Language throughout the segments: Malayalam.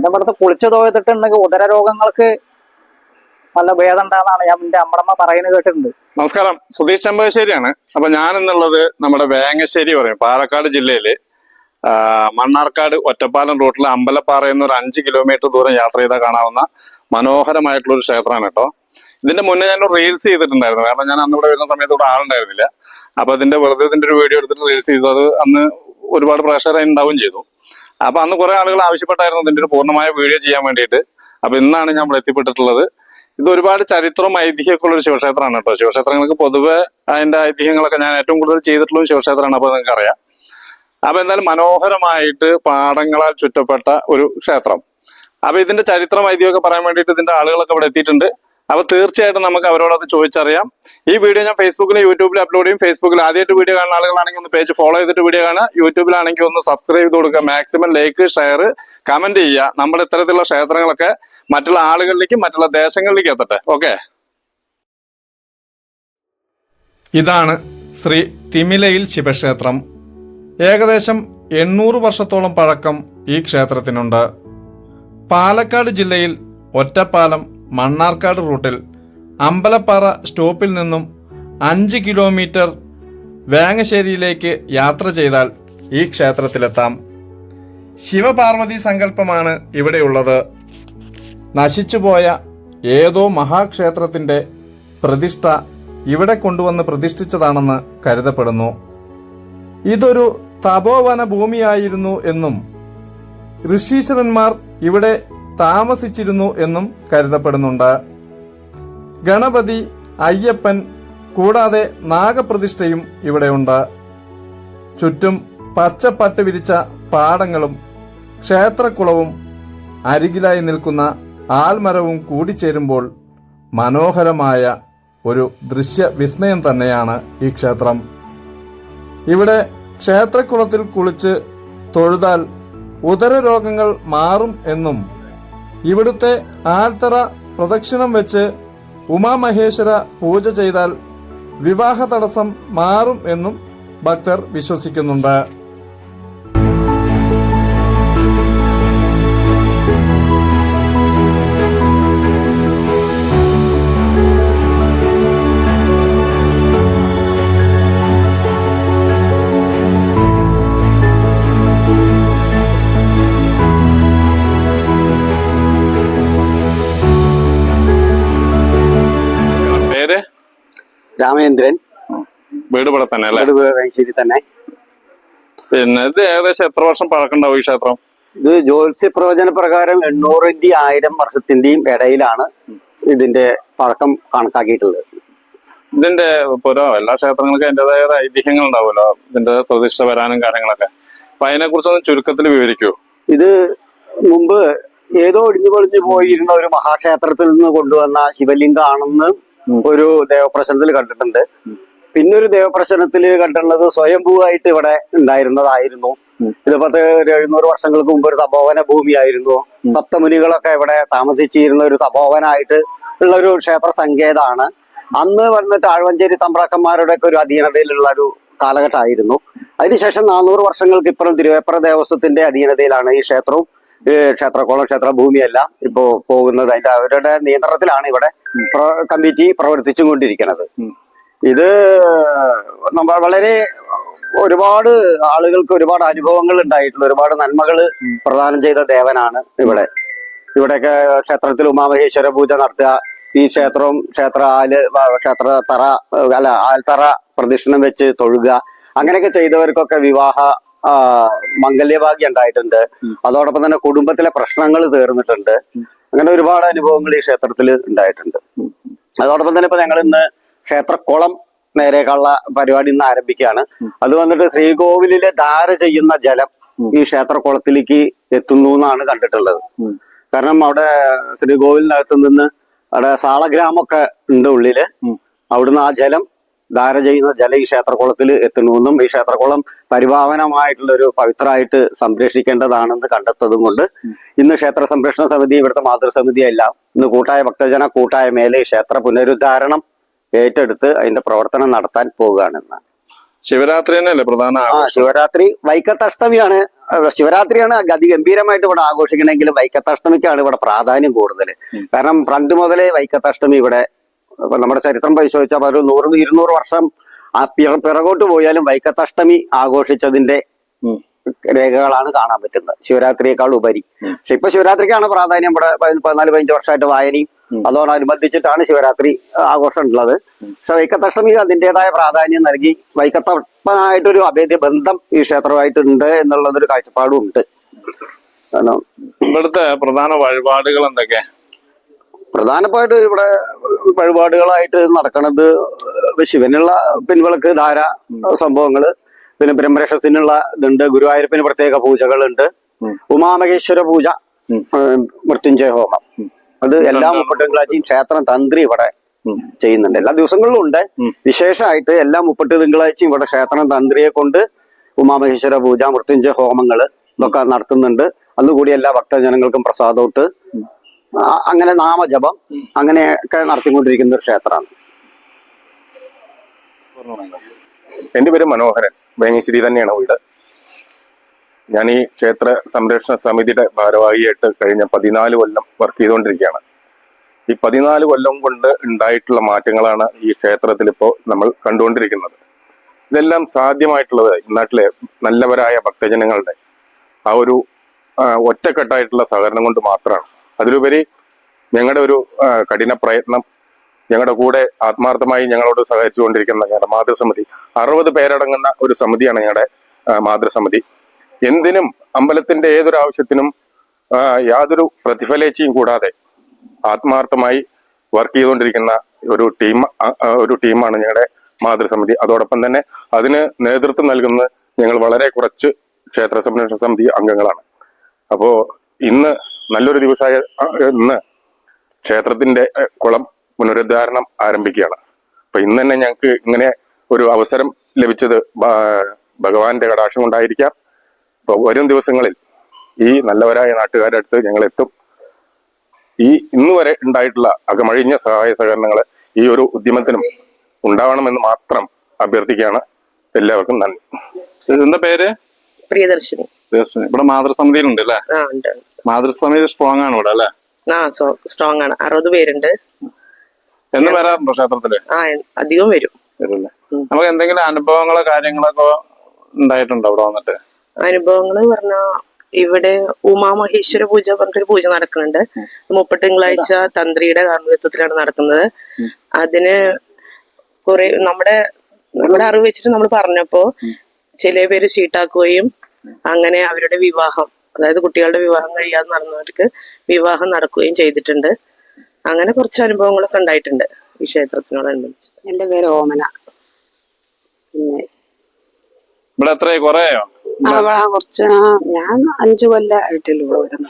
പിന്നെ ഇവിടുത്തെ കുളിച്ചു തോന്നിട്ടുണ്ടെങ്കിൽ ഉദര രോഗങ്ങൾക്ക് നല്ല ഭേദം ഉണ്ടാകുന്നതാണ് ഞാൻ എന്റെ അമ്മടമ്മ പറയുന്നത് കേട്ടിട്ടുണ്ട്. നമസ്കാരം. സുധീഷ് ചെമ്പകശ്ശേരിയാണ്. അപ്പൊ ഞാൻ എന്നുള്ളത് നമ്മുടെ വേങ്ങശ്ശേരി പറയും. പാലക്കാട് ജില്ലയിൽ. മണ്ണാർക്കാട് ഒറ്റപ്പാലം റൂട്ടിൽ അമ്പലപ്പാറ എന്നൊരു അഞ്ച് കിലോമീറ്റർ ദൂരം യാത്ര ചെയ്താൽ കാണാവുന്ന മനോഹരമായിട്ടുള്ള ഒരു ക്ഷേത്രമാണ് കേട്ടോ. ഇതിന്റെ മുന്നേ ഞാൻ റീൽസ് ചെയ്തിട്ടുണ്ടായിരുന്നു. കാരണം ഞാൻ അന്ന് ഇവിടെ വരുന്ന സമയത്ത് ഇവിടെ ആളുണ്ടായിരുന്നില്ല. അപ്പൊ അതിന്റെ വെറുതെ ഇതിന്റെ ഒരു വീഡിയോ എടുത്തിട്ട് റീൽസ് ചെയ്തു അത് അന്ന് ഒരുപാട് പ്രേക്ഷകരായി ഉണ്ടാവുകയും ചെയ്തു. അപ്പൊ അന്ന് കുറെ ആളുകൾ ആവശ്യപ്പെട്ടായിരുന്നു ഇതിന്റെ ഒരു പൂർണമായ വീഡിയോ ചെയ്യാൻ വേണ്ടിയിട്ട്. അപ്പൊ ഇന്നാണ് നമ്മൾ എത്തിപ്പെട്ടിട്ടുള്ളത്. ഇത് ഒരുപാട് ചരിത്രവും ഐതിഹ്യമൊക്കെ ഉള്ള ഒരു ശിവക്ഷേത്രമാണ് കേട്ടോ. ശിവക്ഷേത്രങ്ങൾക്ക് പൊതുവെ അതിന്റെ ഐതിഹ്യങ്ങളൊക്കെ ഞാൻ ഏറ്റവും കൂടുതൽ ചെയ്തിട്ടുള്ള ശിവക്ഷേത്രമാണ് അപ്പൊ നിങ്ങൾക്ക് അറിയാം. അപ്പൊ എന്തായാലും മനോഹരമായിട്ട് പാടങ്ങളാൽ ചുറ്റപ്പെട്ട ഒരു ക്ഷേത്രം. അപ്പൊ ഇതിന്റെ ചരിത്രം ഐതിഹ്യമൊക്കെ പറയാൻ വേണ്ടിയിട്ട് ഇതിന്റെ ആളുകളൊക്കെ ഇവിടെ എത്തിയിട്ടുണ്ട്. അപ്പൊ തീർച്ചയായിട്ടും നമുക്ക് അവരോട് അത് ചോദിച്ചറിയാം. ഈ വീഡിയോ ഞാൻ ഫേസ്ബുക്കിലും യൂട്യൂബിലും അപ്ലോഡ് ചെയ്യും. ഫേസ്ബുക്കിൽ ആദ്യമായിട്ട് വീഡിയോ കാണുന്ന ആളുകളാണെങ്കിൽ ഒന്ന് പേജ് ഫോളോ ചെയ്തിട്ട് വീഡിയോ കാണുക. യൂട്യൂബിലാണെങ്കിൽ ഒന്ന് സബ്സ്ക്രൈബ് ചെയ്ത് കൊടുക്കുക. മാക്സിമം ലൈക്ക് ഷെയർ കമന്റ് ചെയ്യുക. നമ്മൾ ഇത്തരത്തിലുള്ള ക്ഷേത്രങ്ങളൊക്കെ മറ്റുള്ള ആളുകളിലേക്ക് മറ്റുള്ള ദേശങ്ങളിലേക്ക് എത്തട്ടെ. ഓക്കെ ഇതാണ് ശ്രീ തിമിലയിൽ ശിവക്ഷേത്രം. ഏകദേശം എണ്ണൂറ് വർഷത്തോളം പഴക്കം ഈ ക്ഷേത്രത്തിനുണ്ട്. പാലക്കാട് ജില്ലയിൽ ഒറ്റപ്പാലം മണ്ണാർക്കാട് റൂട്ടിൽ അമ്പലപ്പാറ സ്റ്റോപ്പിൽ നിന്നും അഞ്ച് കിലോമീറ്റർ വേങ്ങശ്ശേരിയിലേക്ക് യാത്ര ചെയ്താൽ ഈ ക്ഷേത്രത്തിലെത്താം. ശിവപാർവതി സങ്കല്പമാണ് ഇവിടെയുള്ളത്. നശിച്ചുപോയ ഏതോ മഹാക്ഷേത്രത്തിന്റെ പ്രതിഷ്ഠ ഇവിടെ കൊണ്ടുവന്ന് പ്രതിഷ്ഠിച്ചതാണെന്ന് കരുതപ്പെടുന്നു. ഇതൊരു തപോവന ഭൂമിയായിരുന്നു എന്നും ഋഷീശ്വരന്മാർ ഇവിടെ താമസിച്ചിരുന്നു എന്നും കരുതപ്പെടുന്നുണ്ട്. ഗണപതി അയ്യപ്പൻ കൂടാതെ നാഗപ്രതിഷ്ഠയും ഇവിടെയുണ്ട്. ചുറ്റും പച്ചപ്പട്ട് വിരിച്ച പാടങ്ങളും ക്ഷേത്രക്കുളവും അരികിലായി നിൽക്കുന്ന ആൽമരവും കൂടിച്ചേരുമ്പോൾ മനോഹരമായ ഒരു ദൃശ്യ വിസ്മയം തന്നെയാണ് ഈ ക്ഷേത്രം. ഇവിടെ ക്ഷേത്രക്കുളത്തിൽ കുളിച്ച് തൊഴുതാൽ ഉദരരോഗങ്ങൾ മാറും എന്നും ഇവിടുത്തെ ആൽത്തറ പ്രദക്ഷിണം വെച്ച് ഉമാമഹേശ്വര പൂജ ചെയ്താൽ വിവാഹ തടസ്സം മാറും എന്നും ഭക്തർ വിശ്വസിക്കുന്നുണ്ട്. രാമചന്ദ്രൻ. വീട് ഇവിടെ തന്നെ അല്ലേ? വൈശ്ശേരി തന്നെ. പിന്നെ ഇത് ഏകദേശം എത്ര വർഷം പഴക്കണ്ടാവും ഈ ക്ഷേത്രം? ഇത് ജ്യോത്സ്യ പ്രവചന പ്രകാരം എണ്ണൂറിന്റെയും ആയിരം വർഷത്തിന്റെയും ഇടയിലാണ് ഇതിന്റെ പഴക്കം കണക്കാക്കിയിട്ടുള്ളത്. ഇതിന്റെ പുരോ എല്ലാ ക്ഷേത്രങ്ങൾക്കും അതിന്റെതായ ഐതിഹ്യങ്ങൾ ഉണ്ടാവുമല്ലോ ഇതിന്റെ പ്രതിഷ്ഠ വരാനും കാര്യങ്ങളൊക്കെ. അപ്പൊ അതിനെ കുറിച്ചൊന്ന് ചുരുക്കത്തിൽ വിവരിക്കൂ. ഇത് മുമ്പ് ഏതോ ഒടിഞ്ഞു പൊളിഞ്ഞു പോയിരുന്ന ഒരു മഹാക്ഷേത്രത്തിൽ നിന്ന് കൊണ്ടുവന്ന ശിവലിംഗമാണെന്ന് ഒരു ദേവപ്രശ്നത്തിൽ കണ്ടിട്ടുണ്ട്. പിന്നെ ഒരു ദേവപ്രശ്നത്തിൽ കണ്ടിട്ടുള്ളത് സ്വയംഭൂവായിട്ട് ഇവിടെ ഉണ്ടായിരുന്നതായിരുന്നു. ഇത് പത്ത് ഒരു എഴുന്നൂറ് വർഷങ്ങൾക്ക് മുമ്പ് ഒരു തപോവന ഭൂമിയായിരുന്നു. സപ്തമുനികളൊക്കെ ഇവിടെ താമസിച്ചിരുന്ന ഒരു തപോവനായിട്ട് ഉള്ള ഒരു ക്ഷേത്ര സങ്കേതമാണ് അന്ന് വന്നിട്ട് ആഴ്വഞ്ചേരി തമ്പ്രാക്കന്മാരുടെ ഒക്കെ ഒരു അധീനതയിലുള്ള ഒരു കാലഘട്ടമായിരുന്നു. അതിനുശേഷം നാനൂറ് വർഷങ്ങൾക്ക് ഇപ്പുറം തിരുവേപ്പറ ദേവസ്വത്തിന്റെ അധീനതയിലാണ് ഈ ക്ഷേത്രവും. ക്ഷേത്രക്കോളം ക്ഷേത്ര ഭൂമിയെല്ലാം ഇപ്പോ പോകുന്നത്. അതിന്റെ അവരുടെ നിയന്ത്രണത്തിലാണ് ഇവിടെ കമ്മിറ്റി പ്രവർത്തിച്ചു കൊണ്ടിരിക്കുന്നത് ഇത് നമ്മൾ വളരെ ഒരുപാട് ആളുകൾക്ക് ഒരുപാട് അനുഭവങ്ങൾ ഉണ്ടായിട്ടുള്ള ഒരുപാട് നന്മകൾ പ്രദാനം ചെയ്ത ദേവനാണ് ഇവിടെ. ഇവിടെയൊക്കെ ക്ഷേത്രത്തിൽ ഉമാമഹേശ്വര പൂജ നടത്തുക. ഈ ക്ഷേത്രവും ക്ഷേത്ര ആൽ ക്ഷേത്ര തറ അല്ല ആൽത്തറ പ്രദക്ഷിണം വെച്ച് തൊഴുക. അങ്ങനെയൊക്കെ ചെയ്തവർക്കൊക്കെ വിവാഹ മംഗല്യഭാഗ്യം ഉണ്ടായിട്ടുണ്ട്. അതോടൊപ്പം തന്നെ കുടുംബത്തിലെ പ്രശ്നങ്ങൾ തീർന്നിട്ടുണ്ട്. അങ്ങനെ ഒരുപാട് അനുഭവങ്ങൾ ഈ ക്ഷേത്രത്തിൽ ഉണ്ടായിട്ടുണ്ട്. അതോടൊപ്പം തന്നെ ഇപ്പൊ ഞങ്ങൾ ഇന്ന് ക്ഷേത്രക്കുളം നേരേക്കുള്ള പരിപാടി ഇന്ന് ആരംഭിക്കുകയാണ്. അത് വന്നിട്ട് ശ്രീകോവിലിലെ ധാര ചെയ്യുന്ന ജലം ഈ ക്ഷേത്രക്കുളത്തിലേക്ക് എത്തുന്നു എന്നാണ് കണ്ടിട്ടുള്ളത്. കാരണം അവിടെ ശ്രീകോവിലിനകത്ത് നിന്ന് അവിടെ സാളഗ്രാമൊക്കെ ഉണ്ട് ഉള്ളിൽ. അവിടുന്ന് ആ ജലം ധാര ചെയ്യുന്ന ജലം ഈ ക്ഷേത്രകുളത്തിൽ എത്തുന്നുവെന്നും ഈ ക്ഷേത്രകുളം പരിപാവനമായിട്ടുള്ള ഒരു പവിത്രമായിട്ട് സംരക്ഷിക്കേണ്ടതാണെന്ന് കണ്ടെത്തതും കൊണ്ട് ഇന്ന് ക്ഷേത്ര സംരക്ഷണ സമിതി ഇവിടുത്തെ മാതൃസമിതി എല്ലാം ഇന്ന് കൂട്ടായ ഭക്തജന കൂട്ടായ മേലെ ക്ഷേത്ര പുനരുദ്ധാരണം ഏറ്റെടുത്ത് അതിന്റെ പ്രവർത്തനം നടത്താൻ പോവുകയാണെന്ന്. ശിവരാത്രി തന്നെയല്ലേ പ്രധാന ആ ശിവരാത്രി വൈക്കത്തഷ്ടമിയാണ്. ശിവരാത്രിയാണ് അതിഗംഭീരമായിട്ട് ഇവിടെ ആഘോഷിക്കണമെങ്കിലും വൈക്കത്തഷ്ടമിക്കാണ് ഇവിടെ പ്രാധാന്യം കൂടുതൽ കാരണം പണ്ട് മുതലേ വൈക്കത്തഷ്ടമി ഇവിടെ നമ്മുടെ ചരിത്രം പരിശോധിച്ചാൽ ഒരു നൂറ് ഇരുന്നൂറ് വർഷം ആ പിറ- പിറകോട്ട് പോയാലും വൈക്കത്തഷ്ടമി ആഘോഷിച്ചതിന്റെ രേഖകളാണ് കാണാൻ പറ്റുന്നത് ശിവരാത്രിയേക്കാൾ ഉപരി. പക്ഷെ ഇപ്പൊ ശിവരാത്രിക്കാണ് പ്രാധാന്യം ഇവിടെ പതി- പതിനാല് പതിനഞ്ച് വർഷമായിട്ട് വായനയും. അതോടനുബന്ധിച്ചിട്ടാണ് ശിവരാത്രി ആഘോഷം ഉള്ളത്. പക്ഷെ വൈക്കത്തഷ്ടമിക്ക് അതിന്റെതായ പ്രാധാന്യം നൽകി വൈക്കത്തപ്പനായിട്ടൊരു അഭേദ്യ ബന്ധം ഈ ക്ഷേത്രമായിട്ടുണ്ട് എന്നുള്ളതൊരു കാഴ്ചപ്പാടും ഉണ്ട് കാരണം ഇവിടുത്തെ പ്രധാന വഴിപാടുകൾ എന്തൊക്കെ പ്രധാനമായിട്ട് ഇവിടെ വഴിപാടുകളായിട്ട് നടക്കുന്നത് ശിവനുള്ള പിൻവിളക്ക് ധാര സംഭവങ്ങൾ പിന്നെ ബ്രഹ്മരക്ഷസിനുള്ള ഇതുണ്ട് ഗുരുവായൂരപ്പിന് പ്രത്യേക പൂജകളുണ്ട്. ഉമാമഹേശ്വര പൂജ. മൃത്യുഞ്ജയ ഹോമം അത് എല്ലാ മുപ്പത്തി ക്ഷേത്ര തന്ത്രി ഇവിടെ ചെയ്യുന്നുണ്ട്. എല്ലാ ദിവസങ്ങളിലും ഉണ്ട് വിശേഷമായിട്ട് എല്ലാ മുപ്പത്തി തിങ്കളാഴ്ചയും ഇവിടെ ക്ഷേത്രം തന്ത്രിയെ കൊണ്ട് ഉമാമഹേശ്വര പൂജ മൃത്യുഞ്ജയ ഹോമങ്ങൾ ഇതൊക്കെ നടത്തുന്നുണ്ട്. അന്നുകൂടി എല്ലാ ഭക്തജനങ്ങൾക്കും പ്രസാദോട്ട് അങ്ങനെ നാമജപം അങ്ങനെയൊക്കെ നടത്തിക്കൊണ്ടിരിക്കുന്ന ഒരു ക്ഷേത്രമാണ്. എന്റെ പേര് മനോഹരൻ. വേങ്ങശ്ശേരി തന്നെയാണ് വീട്. ഞാൻ ഈ ക്ഷേത്ര സംരക്ഷണ സമിതിയുടെ ഭാരവാഹിയായിട്ട് കഴിഞ്ഞ പതിനാല് കൊല്ലം വർക്ക് ചെയ്തുകൊണ്ടിരിക്കുകയാണ്. ഈ പതിനാല് കൊല്ലം കൊണ്ട് ഉണ്ടായിട്ടുള്ള മാറ്റങ്ങളാണ് ഈ ക്ഷേത്രത്തിൽ ഇപ്പോൾ നമ്മൾ കണ്ടുകൊണ്ടിരിക്കുന്നത്. ഇതെല്ലാം സാധ്യമായിട്ടുള്ളത് ഈ നാട്ടിലെ നല്ലവരായ ഭക്തജനങ്ങളുടെ ആ ഒരു ഒറ്റക്കെട്ടായിട്ടുള്ള സഹകരണം കൊണ്ട് മാത്രമാണ്. അതിലുപരി ഞങ്ങളുടെ ഒരു കഠിന പ്രയത്നം ഞങ്ങളുടെ കൂടെ ആത്മാർത്ഥമായി ഞങ്ങളോട് സഹകരിച്ചുകൊണ്ടിരിക്കുന്ന ഞങ്ങളുടെ മാതൃസമിതി അറുപത് പേരടങ്ങുന്ന ഒരു സമിതിയാണ് ഞങ്ങളുടെ മാതൃസമിതി. എന്തിനും അമ്പലത്തിന്റെ ഏതൊരു ആവശ്യത്തിനും യാതൊരു പ്രതിഫലേച്ചയും കൂടാതെ ആത്മാർത്ഥമായി വർക്ക് ചെയ്തുകൊണ്ടിരിക്കുന്ന ഒരു ടീം ഒരു ടീമാണ് ഞങ്ങളുടെ മാതൃസമിതി. അതോടൊപ്പം തന്നെ അതിന് നേതൃത്വം നൽകുന്നത് ഞങ്ങൾ വളരെ കുറച്ച് ക്ഷേത്ര സംരക്ഷണ സമിതി അംഗങ്ങളാണ്. അപ്പോൾ ഇന്ന് നല്ലൊരു ദിവസമായ ഇന്ന് ക്ഷേത്രത്തിന്റെ കുളം പുനരുദ്ധാരണം ആരംഭിക്കുകയാണ്. അപ്പൊ ഇന്ന് തന്നെ ഞങ്ങൾക്ക് ഇങ്ങനെ ഒരു അവസരം ലഭിച്ചത് ഭഗവാന്റെ കടാക്ഷം കൊണ്ടായിരിക്കാം. അപ്പൊ വരും ദിവസങ്ങളിൽ ഈ നല്ലവരായ നാട്ടുകാരുടെ അടുത്ത് ഞങ്ങൾ എത്തും ഈ ഇന്ന് വരെ ഉണ്ടായിട്ടുള്ള അകമഴിഞ്ഞ സഹായ സഹകരണങ്ങൾ ഈ ഒരു ഉദ്യമത്തിനും ഉണ്ടാവണമെന്ന് മാത്രം അഭ്യർത്ഥിക്കുകയാണ്. എല്ലാവർക്കും നന്ദി. എന്താ പേര്? പ്രിയദർശിനി. ഇവിടെ മാതൃസമിതിയിലുണ്ട് അല്ലേ? ആ ഉണ്ട് ഉണ്ട്. മാതൃസമിതി സ്ട്രോങ് ആണ് ഇവിടെ അല്ലേ? ആ സ്ട്രോങ് ആണ്. അറുപത് പേരുണ്ട്. എന്ന് വരാറുണ്ടോ ക്ഷേത്രത്തിൽ? ആ അധികം വരും. നമുക്ക് എന്തെങ്കിലും അനുഭവങ്ങളോ കാര്യങ്ങളൊക്കെ ഉണ്ടായിട്ടുണ്ടോ അവിടെ വന്നിട്ട്? അനുഭവങ്ങൾ പറഞ്ഞ ഇവിടെ ഉമാമഹേശ്വര പൂജ പറഞ്ഞിട്ടൊരു പൂജ നടക്കുന്നുണ്ട്. മുപ്പത്തി തിങ്കളാഴ്ച തന്ത്രിയുടെ കാർമ്മികത്വത്തിലാണ് നടക്കുന്നത്. അതിന് കുറെ നമ്മുടെ നമ്മുടെ അറിവ് വെച്ചിട്ട് നമ്മൾ പറഞ്ഞപ്പോ ചില പേര് ചീട്ടാക്കുകയും അങ്ങനെ അവരുടെ വിവാഹം അതായത് കുട്ടികളുടെ വിവാഹം കഴിയാതെ നടന്നവർക്ക് വിവാഹം നടക്കുകയും ചെയ്തിട്ടുണ്ട്. അങ്ങനെ കുറച്ച് അനുഭവങ്ങളൊക്കെ ഉണ്ടായിട്ടുണ്ട് ഈ ക്ഷേത്രത്തിനോടനുബന്ധിച്ച്. എന്റെ പേര് ഓമന. പിന്നെ ഇവിടെ കുറേയോ അവിടെ കുറച്ച് ഞാൻ അഞ്ചു കൊല്ലം ഇവിടെ വരാൻ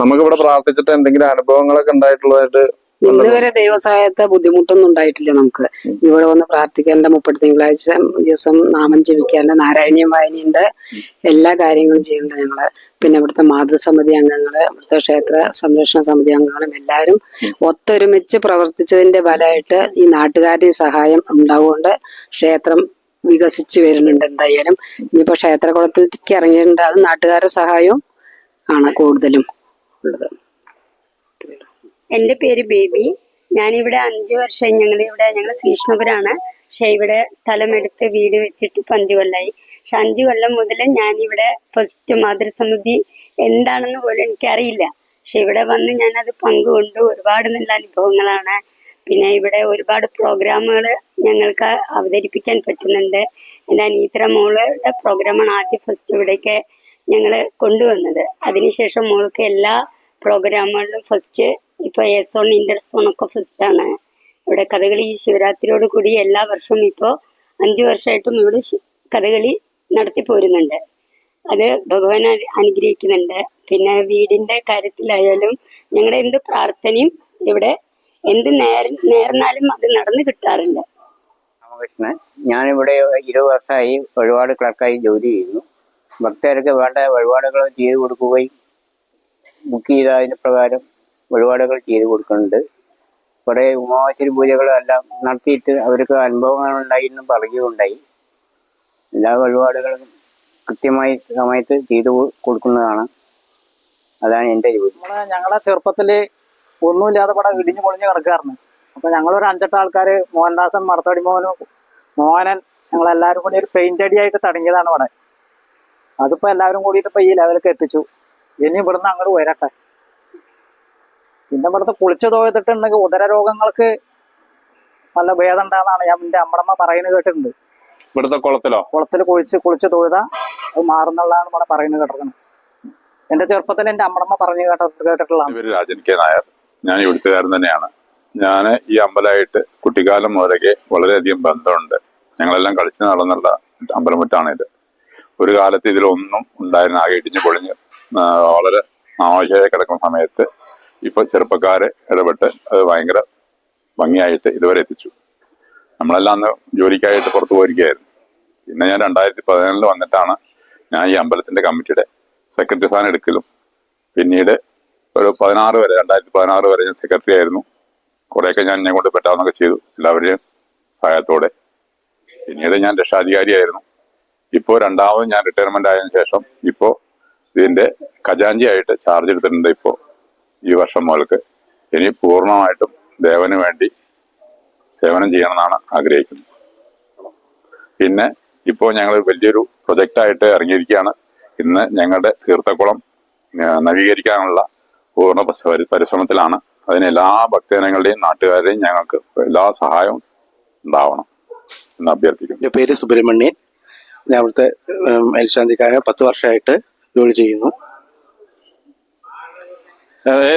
നമുക്ക് ഇവിടെ പ്രാർത്ഥിച്ചിട്ട് എന്തെങ്കിലും അനുഭവങ്ങളൊക്കെ ഉണ്ടായിട്ടുള്ളതായിട്ട് ഇന്ന് വരെ ദൈവസഹായത്തെ ബുദ്ധിമുട്ടൊന്നും ഉണ്ടായിട്ടില്ല നമുക്ക്. ഇവിടെ വന്ന് പ്രാർത്ഥിക്കാനുള്ള മുപ്പത്തി തിങ്കളാഴ്ച ദിവസം നാമം ജപിക്കാനുള്ള നാരായണീയം വായനയുണ്ട്. എല്ലാ കാര്യങ്ങളും ചെയ്യുന്നുണ്ട് ഞങ്ങൾ. പിന്നെ ഇവിടുത്തെ മാതൃസമിതി അംഗങ്ങൾ ഇവിടുത്തെ ക്ഷേത്ര സംരക്ഷണ സമിതി അംഗങ്ങളും എല്ലാവരും ഒത്തൊരുമിച്ച് പ്രവർത്തിച്ചതിന്റെ ഫലമായിട്ട് ഈ നാട്ടുകാരുടെ സഹായം ഉണ്ടാവുകൊണ്ട് ക്ഷേത്രം വികസിച്ച് വരുന്നുണ്ട് എന്തായാലും. ഇനിയിപ്പോ ക്ഷേത്രകുളത്തിലേക്ക് ഇറങ്ങിയിട്ടുണ്ട്. അത് നാട്ടുകാരുടെ സഹായവും ആണ് കൂടുതലും ഉള്ളത്. എന്റെ പേര് ബേബി. ഞാനിവിടെ അഞ്ചു വർഷം ഞങ്ങൾ ഇവിടെ ഞങ്ങൾ ശ്രീഷ്ണപുരാണ് പക്ഷെ ഇവിടെ സ്ഥലമെടുത്ത് വീട് വെച്ചിട്ട് ഇപ്പം അഞ്ചു കൊല്ലമായി പക്ഷെ അഞ്ചു കൊല്ലം മുതൽ ഞാനിവിടെ ഫസ്റ്റ് മാതൃസമിതി എന്താണെന്ന് പോലും എനിക്കറിയില്ല. പക്ഷെ ഇവിടെ വന്ന് ഞാനത് പങ്കുകൊണ്ടു. ഒരുപാട് നല്ല അനുഭവങ്ങളാണ്. പിന്നെ ഇവിടെ ഒരുപാട് പ്രോഗ്രാമുകൾ ഞങ്ങൾക്ക് അവതരിപ്പിക്കാൻ പറ്റുന്നുണ്ട്. എന്റെ അനീത്ര മോളുടെ പ്രോഗ്രാമാണ് ആദ്യം ഫസ്റ്റ് ഇവിടേക്ക് ഞങ്ങൾ കൊണ്ടുവന്നത്. അതിനുശേഷം മോൾക്ക് എല്ലാ പ്രോഗ്രാമുകളിലും ഫസ്റ്റ് ഇപ്പോൾ എസ് ഓൺ ഇന്റർ സോൺ ഒക്കെ ഫസ്റ്റ് ആണ് ഇവിടെ കഥകളി ശിവരാത്രിയോട് കൂടി എല്ലാ വർഷവും ഇപ്പോ അഞ്ചു വർഷമായിട്ടും ഇവിടെ കഥകളി നടത്തി പോരുന്നുണ്ട്. അത് ഭഗവാൻ അനു- അനുഗ്രഹിക്കുന്നുണ്ട്. പിന്നെ വീടിന്റെ കാര്യത്തിലായാലും ഞങ്ങളുടെ എന്ത് പ്രാർത്ഥനയും ഇവിടെ എന്ത് നേർ നേർന്നാലും അത് നടന്നു കിട്ടാറുണ്ട് രാമകൃഷ്ണൻ ഞാനിവിടെ ഇരുപത് വർഷമായി വഴിപാട് ക്ലർക്കായി ജോലി ചെയ്യുന്നു. ഭക്തർക്ക് വേണ്ട വഴിപാടുകൾ ചെയ്തു കൊടുക്കുകയും ബുക്ക് ചെയ്ത അതിന് പ്രകാരം വഴിപാടുകൾ ചെയ്തു കൊടുക്കുന്നുണ്ട്. കുറേ ഉമാശ്ശേരി പൂജകളെല്ലാം നടത്തിയിട്ട് അവർക്ക് അനുഭവങ്ങൾ ഉണ്ടായി എന്നും പറയുകയുണ്ടായി. എല്ലാ വഴിപാടുകളും കൃത്യമായി സമയത്ത് ചെയ്തു കൊടുക്കുന്നതാണ്. അതാണ് എന്റെ ജോലി ഞങ്ങളുടെ ഞങ്ങളെ ചെറുപ്പത്തിൽ ഒന്നുമില്ലാതെ പടം ഇടിഞ്ഞു പൊളിഞ്ഞ് കിടക്കാറുണ്ട് അപ്പൊ ഞങ്ങളൊരു അഞ്ചെട്ട് ആൾക്കാര് മോഹൻദാസൻ മടത്തടി മോഹനും മോഹനൻ ഞങ്ങളെല്ലാരും കൂടി ഒരു പെയിന്റ് അടിയായിട്ട് തുടങ്ങിയതാണ് ഇവിടെ. അതിപ്പോ എല്ലാവരും കൂടിയിട്ട് ഇപ്പൊ ഈ ലെവലിലേക്ക് എത്തിച്ചു. ഇനി ഇവിടുന്ന് അങ്ങോട്ട് വരട്ടെ. പിന്നെ ഇവിടുത്തെ കുളിച്ചു തോന്നിട്ടുണ്ടെങ്കിൽ ഉദര രോഗങ്ങൾക്ക് നല്ല ഭേദം ഉണ്ടാന്നാണ് ഞാൻ എന്റെ അമ്മടമ്മ പറയുന്നത് കേട്ടിട്ടുണ്ട്. ഇവിടുത്തെ കുളത്തിലോ? കുളത്തിൽ കുളിച്ച് കുളിച്ച് തൊഴുതാ അത് മാറുന്നുള്ളതാണ് ഇവിടെ പറയുന്നത് കേട്ടിരിക്കുന്നത് എന്റെ ചെറുപ്പത്തിൽ എന്റെ അമ്മടമ്മ പറഞ്ഞു കേട്ട കേട്ടിട്ടുള്ളതാണ്. രാജൻ കെ നായർ ഞാൻ ഇവിടുത്തുകാരൻ തന്നെയാണ്. ഞാൻ ഈ അമ്പലമായിട്ട് കുട്ടിക്കാലം മുതലേ വളരെയധികം ബന്ധമുണ്ട്. ഞങ്ങളെല്ലാം കളിച്ചു നടന്നുള്ള അമ്പലമുറ്റാണ് ഇത്. ഒരു കാലത്ത് ഇതിലൊന്നും ഉണ്ടായിരുന്ന ആകെ ഇടിഞ്ഞു പൊളിഞ്ഞ് വളരെ ആവശ്യമായി കിടക്കുന്ന സമയത്ത് ഇപ്പൊ ചെറുപ്പക്കാര് ഇടപെട്ട് അത് ഭയങ്കര ഭംഗിയായിട്ട് ഇതുവരെ എത്തിച്ചു. നമ്മളെല്ലാം അന്ന് ജോലിക്കായിട്ട് പുറത്തു പോയിരിക്കുകയായിരുന്നു. പിന്നെ ഞാൻ രണ്ടായിരത്തി പതിനാലിൽ വന്നിട്ടാണ് ഞാൻ ഈ അമ്പലത്തിന്റെ കമ്മിറ്റിയുടെ സെക്രട്ടറി സ്ഥാനം എടുക്കലും. പിന്നീട് ഒരു പതിനാറ് വരെ രണ്ടായിരത്തി പതിനാറ് വരെ ഞാൻ സെക്രട്ടറി ആയിരുന്നു. കുറേയൊക്കെ ഞാൻ എന്നെ കൊണ്ട് പറ്റാവുന്നൊക്കെ ചെയ്തു. എല്ലാവരുടെയും സഹായത്തോടെ. പിന്നീട് ഞാൻ രക്ഷാധികാരിയായിരുന്നു. ഇപ്പോൾ രണ്ടാമത് ഞാൻ റിട്ടയർമെന്റ് ആയതിനു ശേഷം ഇപ്പോൾ ഇതിന്റെ ഖജാഞ്ചി ആയിട്ട് ചാർജ് എടുത്തിട്ടുണ്ട് ഇപ്പോൾ ഈ വർഷം മുതൽക്ക് ഇനി പൂർണമായിട്ടും ദേവന് വേണ്ടി സേവനം ചെയ്യണമെന്നാണ് ആഗ്രഹിക്കുന്നത്. പിന്നെ ഇപ്പോൾ ഞങ്ങൾ വലിയൊരു പ്രൊജക്റ്റായിട്ട് ഇറങ്ങിയിരിക്കുകയാണ്. ഇന്ന് ഞങ്ങളുടെ തീർത്ഥക്കുളം നവീകരിക്കാനുള്ള പൂർണ പരി- പരിശ്രമത്തിലാണ്. അതിന് എല്ലാ ഭക്തജനങ്ങളുടെയും നാട്ടുകാരുടെയും ഞങ്ങൾക്ക് എല്ലാ സഹായവും ഉണ്ടാവണം എന്ന് അഭ്യർത്ഥിക്കുന്നു. എന്റെ പേര് സുബ്രഹ്മണ്യൻ. ഞാൻ അവിടുത്തെ മേൽശാന്തിക്കാരൻ. പത്ത് വർഷമായിട്ട് ജോലി ചെയ്യുന്നു.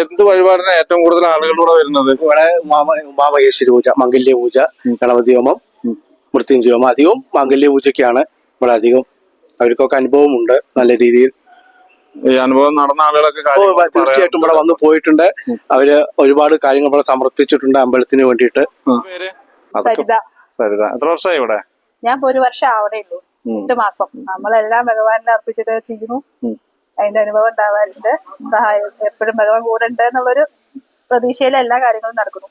എന്ത് വഴിപാടിനാണ് ഏറ്റവും കൂടുതൽ ആളുകളിലൂടെ വരുന്നത്? ഇവിടെ ഉമാമ ഉമാമഹേശ്വരി പൂജ മംഗല്യ പൂജ ഗണപതി ഹോമം മൃത്യുഞ്ജയ ഹോമം. അധികവും മംഗല്യ പൂജയ്ക്കാണ് ഇവിടെ അധികം. അവർക്കൊക്കെ അനുഭവമുണ്ട് നല്ല രീതിയിൽ. ഈ അനുഭവം നടന്ന ആളുകളൊക്കെ തീർച്ചയായിട്ടും ഇവിടെ വന്ന് പോയിട്ടുണ്ട്. അവർ ഒരുപാട് കാര്യങ്ങൾ ഇവിടെ സമർപ്പിച്ചിട്ടുണ്ട് അമ്പലത്തിന് വേണ്ടിയിട്ട്. പേര്? സരിത. സരിത. എത്ര വർഷമായി ഇവിടെ? ഞാൻ ഒരു വർഷം ആവണേ ഉള്ളൂ. എട്ട് മാസം. നമ്മളെല്ലാം ഭഗവാനിൽ അർപ്പിച്ചിട്ട് ചെയ്യുന്നു. അതിന്റെ അനുഭവം ഉണ്ടാവാറുണ്ട്. സഹായം എപ്പോഴും ഭഗവാൻ കൂടെ ഉണ്ട് എന്നുള്ളൊരു പ്രതീക്ഷയിൽ എല്ലാ കാര്യങ്ങളും നടക്കുന്നു.